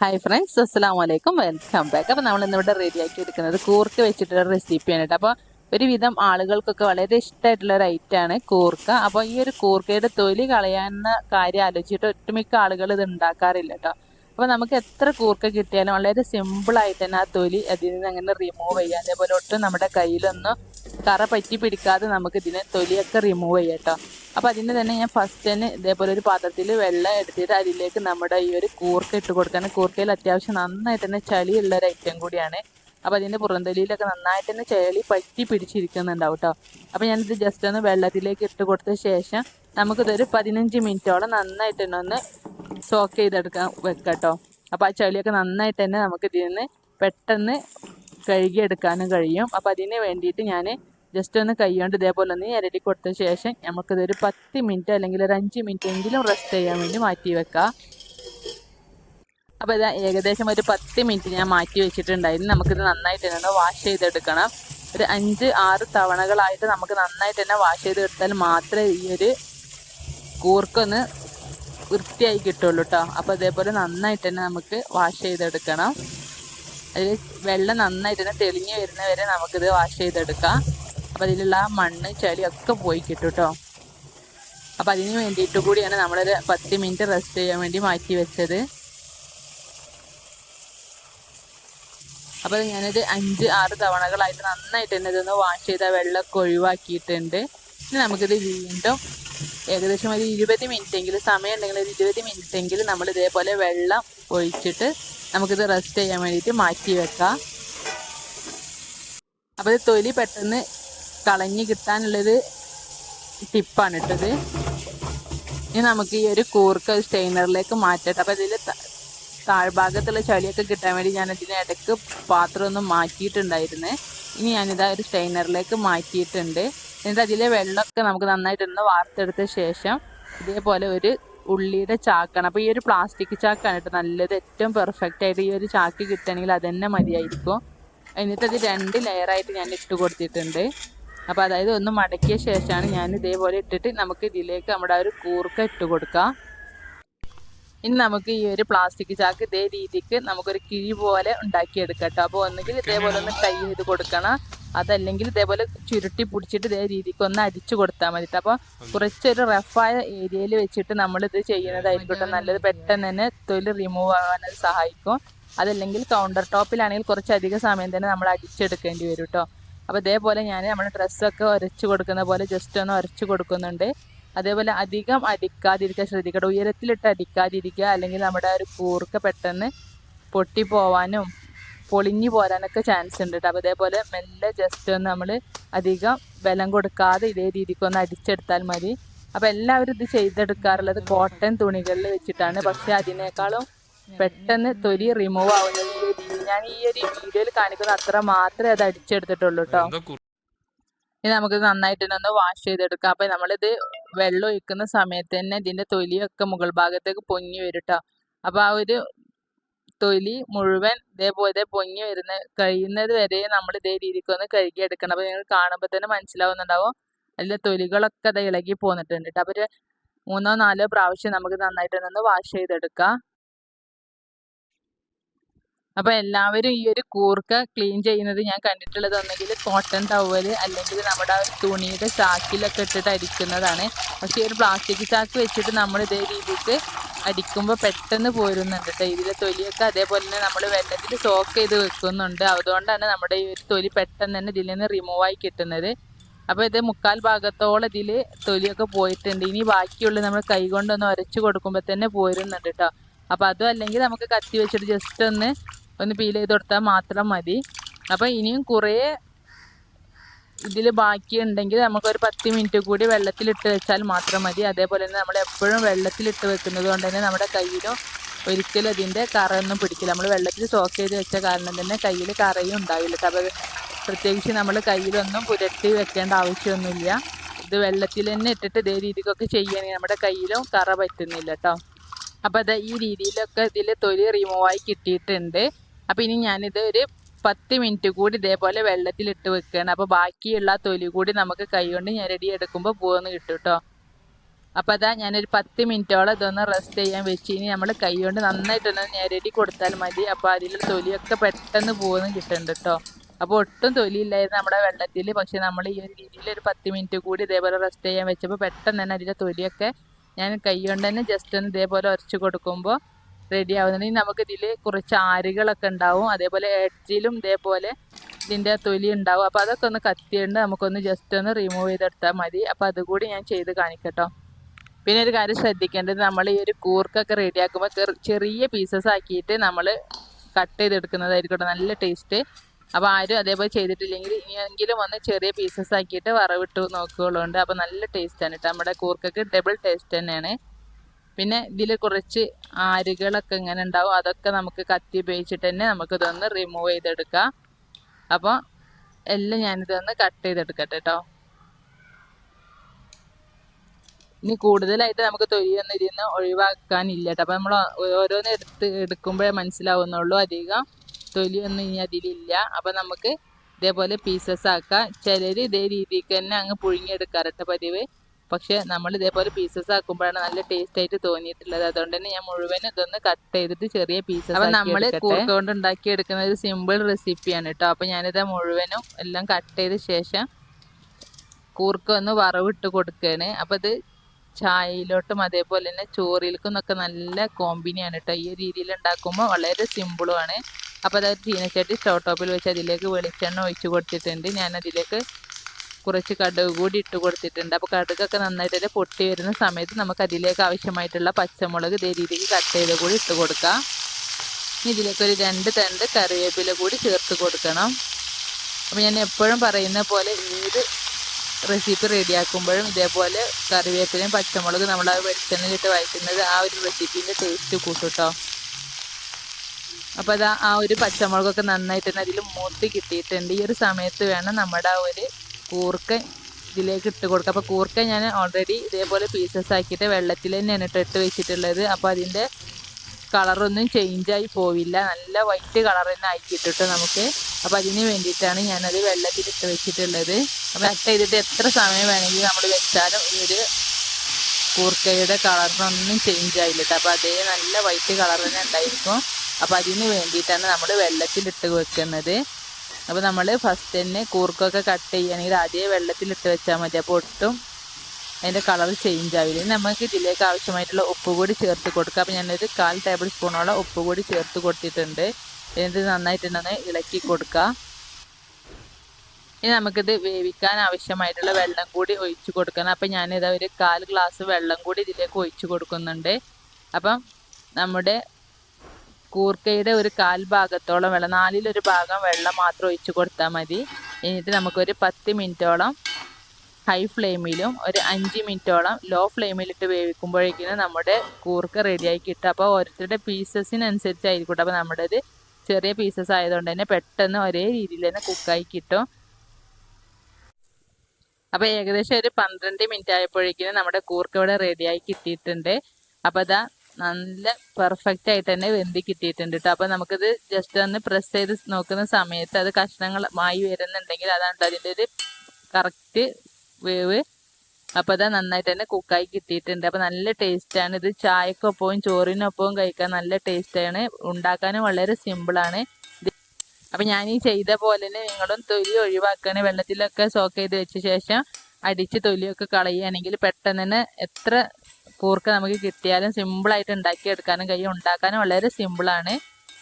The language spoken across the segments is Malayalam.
ഹായ് ഫ്രണ്ട്സ് അസ്സാം വലൈക്കും വെൽക്കം ബാക്ക് അപ്പോൾ നമ്മൾ ഇന്നിവിടെ റെഡിയാക്കി എടുക്കുന്നത് കൂർക്ക വെച്ചിട്ടുള്ള റെസിപ്പിയാണ് കേട്ടോ. അപ്പോൾ ഒരുവിധം ആളുകൾക്കൊക്കെ വളരെ ഇഷ്ടമായിട്ടുള്ള ഒരു ഐറ്റമാണ് കൂർക്ക. അപ്പോൾ ഈ ഒരു കൂർക്കയുടെ തൊലി കളയാവുന്ന കാര്യം ആലോചിച്ചിട്ട് ഒട്ടുമിക്ക ആളുകൾ ഇത് ഉണ്ടാക്കാറില്ല കേട്ടോ. അപ്പോൾ നമുക്ക് എത്ര കൂർക്ക കിട്ടിയാലും വളരെ സിമ്പിളായിട്ട് തന്നെ ആ തൊലി അതിൽ നിന്ന് അങ്ങനെ റിമൂവ് ചെയ്യാം. അതേപോലെ ഒട്ടും നമ്മുടെ കയ്യിലൊന്നും കറ പറ്റി പിടിക്കാതെ നമുക്ക് ഇതിനെ തൊലിയൊക്കെ റിമൂവ് ചെയ്യാം കേട്ടോ അപ്പോൾ അതിന് തന്നെ ഞാൻ ഫസ്റ്റ് തന്നെ ഇതേപോലെ ഒരു പാത്രത്തിൽ വെള്ളം എടുത്തിട്ട് അതിലേക്ക് നമ്മുടെ ഈ ഒരു കൂർക്ക ഇട്ട് കൊടുക്കണം. കൂർക്കയിൽ അത്യാവശ്യം നന്നായിട്ട് തന്നെ ചളിയുള്ള ഒരു ഐറ്റം കൂടിയാണ്. അപ്പോൾ അതിന്റെ പുറന്തൊലിയിലൊക്കെ നന്നായിട്ട് തന്നെ ചളി പറ്റി പിടിച്ചിരിക്കുന്നുണ്ടാവും കേട്ടോ അപ്പോൾ ഞാനിത് ജസ്റ്റ് ഒന്ന് വെള്ളത്തിലേക്ക് ഇട്ട് കൊടുത്ത ശേഷം നമുക്കിതൊരു പതിനഞ്ച് മിനിറ്റോളം നന്നായിട്ട് തന്നെ ഒന്ന് സോക്ക് ചെയ്തെടുക്കാൻ വെക്കാം കേട്ടോ അപ്പോൾ ആ ചളിയൊക്കെ നന്നായിട്ട് തന്നെ നമുക്ക് ഇതിൽ നിന്ന് പെട്ടെന്ന് കഴുകിയെടുക്കാനും കഴിയും. അപ്പോൾ അതിന് വേണ്ടിയിട്ട് ഞാൻ ജസ്റ്റ് ഒന്ന് കൈകൊണ്ട് ഇതേപോലെ ഒന്ന് ഇരടി കൊടുത്ത ശേഷം നമുക്കിതൊരു പത്ത് മിനിറ്റ് അല്ലെങ്കിൽ ഒരു അഞ്ച് മിനിറ്റ് എങ്കിലും റെസ്റ്റ് ചെയ്യാൻ വേണ്ടി മാറ്റി വെക്കാം. അപ്പോൾ ഇതാ ഏകദേശം ഒരു പത്ത് മിനിറ്റ് ഞാൻ മാറ്റി വെച്ചിട്ടുണ്ടായിരുന്നു. നമുക്കിത് നന്നായിട്ട് തന്നെ വാഷ് ചെയ്തെടുക്കണം. ഒരു അഞ്ച് ആറ് തവണകളായിട്ട് നമുക്ക് നന്നായിട്ട് തന്നെ വാഷ് ചെയ്തെടുത്താൽ മാത്രമേ ഈ ഒരു കൂർക്കൊന്ന് വൃത്തിയായി കിട്ടുള്ളൂ കേട്ടോ അപ്പോൾ അതേപോലെ നന്നായിട്ട് തന്നെ നമുക്ക് വാഷ് ചെയ്തെടുക്കണം. അതിൽ വെള്ളം നന്നായിട്ട് തന്നെ തെളിഞ്ഞ് വരുന്ന വരെ നമുക്കിത് വാഷ് ചെയ്തെടുക്കാം. അപ്പോൾ അതിലുള്ള ആ മണ്ണ് ചളി ഒക്കെ പോയി കിട്ടും കേട്ടോ അപ്പം അതിന് വേണ്ടിയിട്ട് കൂടിയാണ് നമ്മളൊരു പത്ത് മിനിറ്റ് റെസ്റ്റ് ചെയ്യാൻ വേണ്ടി മാറ്റി വെച്ചത്. അപ്പോൾ ഞാനൊരു അഞ്ച് ആറ് തവണകളായിട്ട് നന്നായിട്ട് തന്നെ ഇതൊന്ന് വാഷ് ചെയ്ത വെള്ളമൊക്കെ ഒഴിവാക്കിയിട്ടുണ്ട്. ഇനി നമുക്കിത് വീണ്ടും ഏകദേശം ഒരു ഇരുപത് മിനിറ്റ് എങ്കിലും സമയം ഉണ്ടെങ്കിൽ ഒരു ഇരുപത് മിനിറ്റ് എങ്കിലും നമ്മൾ ഇതേപോലെ വെള്ളം ഒഴിച്ചിട്ട് നമുക്കിത് റെസ്റ്റ് ചെയ്യാൻ വേണ്ടിയിട്ട് മാറ്റി വെക്കാം. അപ്പോൾ ഇത് തൊലി പെട്ടെന്ന് കളഞ്ഞ് കിട്ടാനുള്ളൊരു ടിപ്പാണ് ഇട്ടത് ഇനി നമുക്ക് ഈ ഒരു കൂർക്ക സ്റ്റെയിനറിലേക്ക് മാറ്റട്ടെ അപ്പോൾ ഇതിൽ താഴ്ഭാഗത്തുള്ള ചളിയൊക്കെ കിട്ടാൻ വേണ്ടി ഞാൻ ഇതിന് ഇടയ്ക്ക് പാത്രം ഒന്ന് മാറ്റിയിട്ടുണ്ടായിരുന്നു. ഇനി ഞാനിതാ ഒരു സ്റ്റെയിനറിലേക്ക് മാറ്റിയിട്ടുണ്ട്. എന്നിട്ട് അതിലെ വെള്ളമൊക്കെ നമുക്ക് നന്നായിട്ടൊന്ന് വാർത്തെടുത്ത ശേഷം ഇതേപോലെ ഒരു ഉള്ളിയുടെ ചാക്കാണ്. അപ്പോൾ ഈ ഒരു പ്ലാസ്റ്റിക് ചാക്കാണ് കേട്ടോ നല്ലത്. ഏറ്റവും പെർഫെക്റ്റ് ആയിട്ട് ഈ ഒരു ചാക്ക് കിട്ടുകയാണെങ്കിൽ അത് തന്നെ മതിയായിരിക്കും. എന്നിട്ട് അത് രണ്ട് ലെയറായിട്ട് ഞാൻ ഇട്ട് കൊടുത്തിട്ടുണ്ട്. അപ്പോൾ അതായത് ഒന്ന് മടക്കിയ ശേഷമാണ് ഞാൻ ഇതേപോലെ ഇട്ടിട്ട് നമുക്ക് ഇതിലേക്ക് നമ്മുടെ ആ ഒരു കൂർക്ക ഇട്ട് കൊടുക്കാം. ഇനി നമുക്ക് ഈ ഒരു പ്ലാസ്റ്റിക് ചാക്ക് ഇതേ രീതിക്ക് നമുക്കൊരു കിഴി പോലെ ഉണ്ടാക്കിയെടുക്കാം അപ്പോൾ ഒന്നുകിൽ ഇതേപോലെ ഒന്ന് ടൈ ചെയ്ത് കൊടുക്കണം. അതല്ലെങ്കിൽ ഇതേപോലെ ചുരുട്ടി പിടിച്ചിട്ട് ഇതേ രീതിക്ക് ഒന്ന് അടിച്ചു കൊടുത്താൽ മതി അപ്പോൾ കുറച്ചൊരു റഫായ ഏരിയയിൽ വെച്ചിട്ട് നമ്മൾ ഇത് ചെയ്യുന്നതായിരിക്കും നല്ലത് പെട്ടെന്ന് തന്നെ തൊലി റിമൂവ് ആകാനത് സഹായിക്കും. അതല്ലെങ്കിൽ കൗണ്ടർ ടോപ്പിലാണെങ്കിൽ കുറച്ചധികം സമയം തന്നെ നമ്മൾ അടിച്ചെടുക്കേണ്ടി വരും കേട്ടോ അപ്പോൾ ഇതേപോലെ ഞാൻ നമ്മുടെ ഡ്രസ്സൊക്കെ ഉരച്ച് കൊടുക്കുന്ന പോലെ ജസ്റ്റ് ഒന്ന് ഉരച്ച് കൊടുക്കുന്നുണ്ട്. അതേപോലെ അധികം അടിക്കാതിരിക്കാൻ ശ്രദ്ധിക്കണം ഉയരത്തിലിട്ട് അടിക്കാതിരിക്കുക അല്ലെങ്കിൽ നമ്മുടെ ഒരു കൂർക്ക പെട്ടെന്ന് പൊട്ടിപ്പോവാനും പൊളിഞ്ഞു പോരാനൊക്കെ ചാൻസ് ഉണ്ട് കേട്ടോ അപ്പോൾ അതേപോലെ മെല്ലെ ജസ്റ്റ് ഒന്ന് നമ്മൾ അധികം ബലം കൊടുക്കാതെ ഇതേ രീതിക്ക് ഒന്ന് അടിച്ചെടുത്താൽ മതി. അപ്പോൾ എല്ലാവരും ഇത് ചെയ്തെടുക്കാറുള്ളത് കോട്ടൺ തുണികളിൽ വെച്ചിട്ടാണ്. പക്ഷേ അതിനേക്കാളും പെട്ടെന്ന് തൊലി റിമൂവ് ആവുന്നത് ഞാൻ ഈ ഒരു വീഡിയോയിൽ കാണിക്കുന്ന അത്ര മാത്രമേ അത് അടിച്ചെടുത്തിട്ടുള്ളൂ കേട്ടോ ഇനി നമുക്ക് നന്നായിട്ട് ഒന്ന് വാഷ് ചെയ്തെടുക്കാം. അപ്പം നമ്മളിത് വെള്ളം ഒഴിക്കുന്ന സമയത്ത് തന്നെ ഇതിന്റെ തൊലിയൊക്കെ മുകൾ ഭാഗത്തേക്ക് പൊങ്ങി വരും കേട്ടോ അപ്പോൾ ആ ഒരു തൊലി മുഴുവൻ ഇതേപോലെ പൊങ്ങി വരുന്ന കഴിയുന്നത് വരെ നമ്മൾ ഇതേ രീതിക്ക് ഒന്ന് കഴുകിയെടുക്കണം. അപ്പോൾ നിങ്ങൾ കാണുമ്പോൾ തന്നെ മനസ്സിലാവുന്നുണ്ടാവും. അതിലെ തൊലികളൊക്കെ അത് ഇളകി പോന്നിട്ടുണ്ട് കേട്ടോ അപ്പോൾ ഒരു മൂന്നോ നാലോ പ്രാവശ്യം നമുക്ക് നന്നായിട്ട് ഒന്ന് വാഷ് ചെയ്തെടുക്കാം. അപ്പോൾ എല്ലാവരും ഈ ഒരു കൂർക്ക ക്ലീൻ ചെയ്യുന്നത് ഞാൻ കണ്ടിട്ടുള്ളത് ഒന്നെങ്കിൽ കോട്ടൺ ടവൽ അല്ലെങ്കിൽ നമ്മുടെ ആ തുണിയുടെ ചാക്കിലൊക്കെ ഇട്ടിട്ട് അരിക്കുന്നതാണ്. പക്ഷേ ഒരു പ്ലാസ്റ്റിക് ചാക്ക് വെച്ചിട്ട് നമ്മൾ ഇതേ രീതിക്ക് അടിക്കുമ്പോൾ പെട്ടെന്ന് പോരുന്നുണ്ട് കേട്ടോ ഇതിലെ തൊലിയൊക്കെ അതേപോലെ തന്നെ നമ്മൾ വെള്ളത്തിൽ സോക്ക് ചെയ്ത് വെക്കുന്നുണ്ട്. തന്നെ നമ്മുടെ ഈ ഒരു തൊലി പെട്ടെന്ന് തന്നെ ഇതിൽ നിന്ന് റിമൂവ് ആയി കിട്ടുന്നത്. അപ്പോൾ ഇത് മുക്കാൽ ഭാഗത്തോളം ഇതിൽ തൊലിയൊക്കെ പോയിട്ടുണ്ട്. ഇനി ബാക്കിയുള്ള നമ്മൾ കൈ കൊണ്ടൊന്ന് ഉരച്ച് കൊടുക്കുമ്പോൾ തന്നെ പോരുന്നുണ്ട് കേട്ടോ അപ്പോൾ അതും അല്ലെങ്കിൽ നമുക്ക് കത്തി വെച്ചിട്ട് ജസ്റ്റ് ഒന്ന് ഒന്ന് പീൽ ചെയ്ത് കൊടുത്താൽ മാത്രം മതി. അപ്പോൾ ഇനിയും കുറേ ഇതിൽ ബാക്കിയുണ്ടെങ്കിൽ നമുക്കൊരു പത്ത് മിനിറ്റ് കൂടി വെള്ളത്തിലിട്ട് വെച്ചാൽ മാത്രം മതി. അതേപോലെ തന്നെ നമ്മൾ എപ്പോഴും വെള്ളത്തിലിട്ട് വെക്കുന്നത് കൊണ്ട് തന്നെ നമ്മുടെ കയ്യിലും ഒരിക്കലും അതിന്റെ കറയൊന്നും പിടിക്കില്ല. നമ്മൾ വെള്ളത്തിൽ സോക്ക് ചെയ്ത് വെച്ച കാരണം തന്നെ കയ്യിൽ കറയും ഉണ്ടാവില്ല. അപ്പം പ്രത്യേകിച്ച് നമ്മൾ കയ്യിലൊന്നും പുരട്ടി വെക്കേണ്ട ആവശ്യമൊന്നുമില്ല. ഇത് വെള്ളത്തിൽ തന്നെ ഇട്ടിട്ട് ഇതേ രീതിക്കൊക്കെ ചെയ്യുകയാണെങ്കിൽ നമ്മുടെ കയ്യിലും കറ പറ്റുന്നില്ല കേട്ടോ അപ്പോൾ അത് ഈ രീതിയിലൊക്കെ ഇതിൽ തൊലി റിമൂവായി കിട്ടിയിട്ടുണ്ട്. അപ്പോൾ ഇനി ഞാനിത് ഒരു പത്ത് മിനിറ്റ് കൂടി ഇതേപോലെ വെള്ളത്തിലിട്ട് വെക്കുകയാണ് അപ്പോൾ ബാക്കിയുള്ള തൊലി കൂടി നമുക്ക് കൈ കൊണ്ട് ഞെരടി എടുക്കുമ്പോൾ പോകുന്ന കിട്ടും കേട്ടോ അപ്പം അതാ ഞാനൊരു പത്ത് മിനിറ്റോളം ഇതൊന്ന് റെസ്റ്റ് ചെയ്യാൻ വെച്ച് ഇനി നമ്മൾ കൈ കൊണ്ട് നന്നായിട്ടൊന്ന് ഞെരടി കൊടുത്താൽ മതി. അപ്പോൾ അതിലുള്ള തൊലിയൊക്കെ പെട്ടെന്ന് പോകുന്നു കിട്ടുന്നുണ്ട് കേട്ടോ അപ്പോൾ ഒട്ടും തൊലിയില്ലായിരുന്നു നമ്മുടെ വെള്ളത്തിൽ പക്ഷെ നമ്മൾ ഈ ഒരു രീതിയിൽ ഒരു പത്ത് മിനിറ്റ് കൂടി ഇതേപോലെ റെസ്റ്റ് ചെയ്യാൻ വെച്ചപ്പോൾ പെട്ടെന്ന് തന്നെ അതിന്റെ തൊലിയൊക്കെ ഞാൻ കൈ കൊണ്ട് തന്നെ ജസ്റ്റ് ഒന്ന് ഇതേപോലെ ഉരച്ച് കൊടുക്കുമ്പോൾ റെഡി ആവുന്നുണ്ടെങ്കിൽ നമുക്ക് ഇതിൽ കുറച്ച് ആരുകളൊക്കെ ഉണ്ടാവും. അതേപോലെ എഡ്ജിലും ഇതേപോലെ ഇതിന്റെ തൊലി ഉണ്ടാവും. അപ്പോൾ അതൊക്കെ ഒന്ന് കത്തിയുണ്ട് നമുക്കൊന്ന് ജസ്റ്റ് ഒന്ന് റിമൂവ് ചെയ്തെടുത്താൽ മതി. അപ്പോൾ അതുകൂടി ഞാൻ ചെയ്ത് കാണിക്കട്ടോ. പിന്നെ ഒരു കാര്യം ശ്രദ്ധിക്കേണ്ടത് നമ്മൾ ഈ ഒരു കൂർക്കൊക്കെ റെഡിയാക്കുമ്പോൾ ചെറിയ പീസസ് ആക്കിയിട്ട് നമ്മൾ കട്ട് ചെയ്തെടുക്കുന്നതായിരിക്കട്ടെ നല്ല ടേസ്റ്റ് അപ്പോൾ ആരും അതേപോലെ ചെയ്തിട്ടില്ലെങ്കിൽ ഇനിയെങ്കിലും ഒന്ന് ചെറിയ പീസസ് ആക്കിയിട്ട് വറവിട്ട് നോക്കുകയുള്ളതുകൊണ്ട് അപ്പോൾ നല്ല ടേസ്റ്റാണ് കേട്ടോ നമ്മുടെ കൂർക്കൊക്കെ ഡബിൾ ടേസ്റ്റ് തന്നെയാണ്. പിന്നെ ഇതിൽ കുറച്ച് ആരുകളൊക്കെ ഇങ്ങനെ ഉണ്ടാവും അതൊക്കെ നമുക്ക് കത്തി ഉപയോഗിച്ചിട്ട് തന്നെ നമുക്ക് ഇതൊന്ന് റിമൂവ് ചെയ്തെടുക്കാം. അപ്പോൾ എല്ലാം ഞാനിതൊന്ന് കട്ട് ചെയ്തെടുക്കട്ടെ കേട്ടോ ഇനി കൂടുതലായിട്ട് നമുക്ക് തൊലിയൊന്നും ഇരുന്ന് ഒഴിവാക്കാനില്ല കേട്ടോ അപ്പോൾ നമ്മൾ ഓരോന്ന് എടുത്ത് എടുക്കുമ്പോഴേ മനസ്സിലാവുന്നുള്ളൂ അധികം തൊലിയൊന്നും ഇനി അതിലില്ല. അപ്പം നമുക്ക് ഇതേപോലെ പീസസ് ആക്കാം. ചിലർ ഇതേ രീതിക്ക് തന്നെ അങ്ങ് പുഴുങ്ങിയെടുക്കാറുണ്ട് പതിവ്. പക്ഷെ നമ്മൾ ഇതേപോലെ പീസസ് ആക്കുമ്പോഴാണ് നല്ല ടേസ്റ്റ് ആയിട്ട് തോന്നിയിട്ടുള്ളത്. അതുകൊണ്ട് തന്നെ ഞാൻ മുഴുവൻ ഇതൊന്ന് കട്ട് ചെയ്തിട്ട് ചെറിയ പീസസ് അപ്പം നമ്മൾ കൂർക്ക കൊണ്ട് ഉണ്ടാക്കി എടുക്കുന്ന ഒരു സിമ്പിൾ റെസിപ്പിയാണ് കേട്ടോ. അപ്പം ഞാനിത് മുഴുവനും എല്ലാം കട്ട് ചെയ്ത ശേഷം കൂർക്ക ഒന്ന് വറവിട്ട് കൊടുക്കുകയാണ് അപ്പം ഇത് ചായയിലോട്ടും അതേപോലെ തന്നെ ചോറിലേക്കും ഒക്കെ നല്ല കോമ്പിനിയാണ് കേട്ടോ. ഈ രീതിയിൽ ഉണ്ടാക്കുമ്പോൾ വളരെ സിമ്പിളുമാണ് അപ്പോൾ അതായത് ചീനച്ചട്ടി സ്റ്റൗ ടോപ്പിൽ വെച്ച് അതിലേക്ക് വെളിച്ചെണ്ണ ഒഴിച്ച് കൊടുത്തിട്ടുണ്ട്. ഞാൻ അതിലേക്ക് കുറച്ച് കടുക് കൂടി ഇട്ട് കൊടുത്തിട്ടുണ്ട്. അപ്പോൾ കടുകൊക്കെ നന്നായിട്ട് പൊട്ടി വരുന്ന സമയത്ത് നമുക്ക് അതിലേക്ക് ആവശ്യമായിട്ടുള്ള പച്ചമുളക് ഇതേ രീതിക്ക് കട്ട് ചെയ്ത് കൂടി ഇട്ട് കൊടുക്കാം. ഇതിലേക്ക് ഒരു രണ്ട് തണ്ട് കറിവേപ്പില കൂടി ചേർത്ത് കൊടുക്കണം. അപ്പോൾ ഞാൻ എപ്പോഴും പറയുന്ന പോലെ ഏത് റെസിപ്പി റെഡിയാക്കുമ്പോഴും ഇതേപോലെ കറിവേപ്പിലയും പച്ചമുളക് നമ്മൾ ആ വെളിച്ചെണ്ണയിലിട്ട് വഴറ്റുന്നത് ആ ഒരു റെസിപ്പീന്റെ ടേസ്റ്റ് കൂട്ടുട്ടോ കേട്ടോ അപ്പോൾ അത് ആ ഒരു പച്ചമുളകൊക്കെ നന്നായിട്ട് തന്നെ അതിൽ മൂത്ത് കിട്ടിയിട്ടുണ്ട്. ഈ ഒരു സമയത്ത് വേണം നമ്മുടെ ആ ഒരു കൂർക്ക ഇതിലേക്ക് ഇട്ട് കൊടുക്കുക അപ്പോൾ കൂർക്ക ഞാൻ ഓൾറെഡി ഇതേപോലെ പീസസ് ആക്കിയിട്ട് വെള്ളത്തിൽ തന്നെയാണ് ഇട്ട് വെച്ചിട്ടുള്ളത്. അപ്പോൾ അതിന്റെ കളറൊന്നും ചേഞ്ചായി പോവില്ല. നല്ല വൈറ്റ് കളർ തന്നെ ആക്കിയിട്ടിട്ട് നമുക്ക്. അപ്പോൾ അതിന് വേണ്ടിയിട്ടാണ് ഞാനത് വെള്ളത്തിൽ ഇട്ട് വെച്ചിട്ടുള്ളത്. അപ്പോൾ കട്ട് ചെയ്തിട്ട് എത്ര സമയം വേണമെങ്കിൽ നമ്മൾ വെച്ചാലും ഈ ഒരു കൂർക്കയുടെ കളറിനൊന്നും ചേഞ്ച് ആയില്ല അപ്പോൾ അതേ നല്ല വൈറ്റ് കളർ തന്നെ ഉണ്ടായിരിക്കും. അപ്പോൾ അതിന് വേണ്ടിയിട്ടാണ് നമ്മൾ വെള്ളത്തിൽ ഇട്ട് വെക്കുന്നത്. അപ്പോൾ നമ്മൾ ഫസ്റ്റ് തന്നെ കൂർക്കൊക്കെ കട്ട് ചെയ്യുകയാണെങ്കിൽ ആദ്യമേ വെള്ളത്തിലിട്ട് വെച്ചാൽ മതി. അപ്പോൾ ഒട്ടും അതിന്റെ കളർ ചേഞ്ച് ആവില്ല. നമുക്ക് ഇതിലേക്ക് ആവശ്യമായിട്ടുള്ള ഉപ്പ് കൂടി ചേർത്ത് കൊടുക്കുക അപ്പോൾ ഞാനൊരു കാൽ ടേബിൾ സ്പൂണോളം ഉപ്പ് കൂടി ചേർത്ത് കൊടുത്തിട്ടുണ്ട്. എന്നിട്ട് നന്നായിട്ടുണ്ടെന്ന് ഇളക്കി കൊടുക്കുക ഇനി നമുക്കിത് വേവിക്കാൻ ആവശ്യമായിട്ടുള്ള വെള്ളം കൂടി ഒഴിച്ചു കൊടുക്കണം. അപ്പം ഞാനിത് ഒരു കാൽ ഗ്ലാസ് വെള്ളം കൂടി ഇതിലേക്ക് ഒഴിച്ചു കൊടുക്കുന്നുണ്ട്. അപ്പം നമ്മുടെ കൂർക്കയുടെ ഒരു കാൽ ഭാഗത്തോളം വെള്ളം നാലിലൊരു ഭാഗം വെള്ളം മാത്രം ഒഴിച്ചു കൊടുത്താൽ മതി. എന്നിട്ട് നമുക്കൊരു പത്ത് മിനിറ്റോളം ഹൈ ഫ്ലെയിമിലും ഒരു അഞ്ച് മിനിറ്റോളം ലോ ഫ്ലെയിമിലിട്ട് വേവിക്കുമ്പോഴേക്കിനും നമ്മുടെ കൂർക്ക റെഡിയായി കിട്ടും. അപ്പോൾ ഓരോരുത്തരുടെ പീസസിനനുസരിച്ചായിരിക്കും അപ്പോൾ നമ്മുടെ ചെറിയ പീസസ് ആയതുകൊണ്ട് തന്നെ പെട്ടെന്ന് ഒരേ രീതിയിൽ തന്നെ കുക്കായി കിട്ടും. അപ്പോൾ ഏകദേശം ഒരു പന്ത്രണ്ട് മിനിറ്റ് ആയപ്പോഴേക്കും നമ്മുടെ കൂർക്ക ഇവിടെ റെഡിയായി കിട്ടിയിട്ടുണ്ട്. അപ്പോൾ അതാ നല്ല പെർഫെക്റ്റ് ആയിട്ട് തന്നെ വെന്തി കിട്ടിയിട്ടുണ്ട് കേട്ടോ അപ്പൊ നമുക്കിത് ജസ്റ്റ് ഒന്ന് പ്രസ് ചെയ്ത് നോക്കുന്ന സമയത്ത് അത് കഷ്ണങ്ങൾ മായി വരുന്നുണ്ടെങ്കിൽ അതാണ് അതിന്റെ ഒരു കറക്റ്റ് വേവ്. അപ്പോൾ അത് നന്നായിട്ട് തന്നെ കുക്കായി കിട്ടിയിട്ടുണ്ട്. അപ്പോൾ നല്ല ടേസ്റ്റാണ് ഇത് ചായക്കൊപ്പവും ചോറിനൊപ്പവും കഴിക്കാൻ നല്ല ടേസ്റ്റാണ് ഉണ്ടാക്കാനും വളരെ സിമ്പിൾ ആണ്. അപ്പം ഞാൻ ഈ ചെയ്ത പോലെ തന്നെ നിങ്ങളും തൊലി ഒഴിവാക്കുകയാണ് വെള്ളത്തിലൊക്കെ സോക്ക് ചെയ്ത് വെച്ച ശേഷം അടിച്ച് തൊലിയൊക്കെ കളയുകയാണെങ്കിൽ പെട്ടെന്ന് തന്നെ എത്ര കൂർക്ക നമുക്ക് കിട്ടിയാലും സിമ്പിളായിട്ട് ഉണ്ടാക്കിയെടുക്കാനും കഴിയും. ഉണ്ടാക്കാനും വളരെ സിമ്പിളാണ്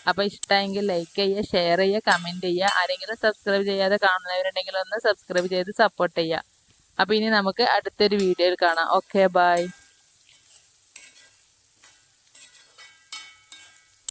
അപ്പോൾ ഇഷ്ടമെങ്കിൽ ലൈക്ക് ചെയ്യുക ഷെയർ ചെയ്യുക കമന്റ് ചെയ്യുക. ആരെങ്കിലും സബ്സ്ക്രൈബ് ചെയ്യാതെ കാണുന്നവരുണ്ടെങ്കിൽ ഒന്ന് സബ്സ്ക്രൈബ് ചെയ്ത് സപ്പോർട്ട് ചെയ്യുക. അപ്പോൾ ഇനി നമുക്ക് അടുത്തൊരു വീഡിയോയിൽ കാണാം. Okay bye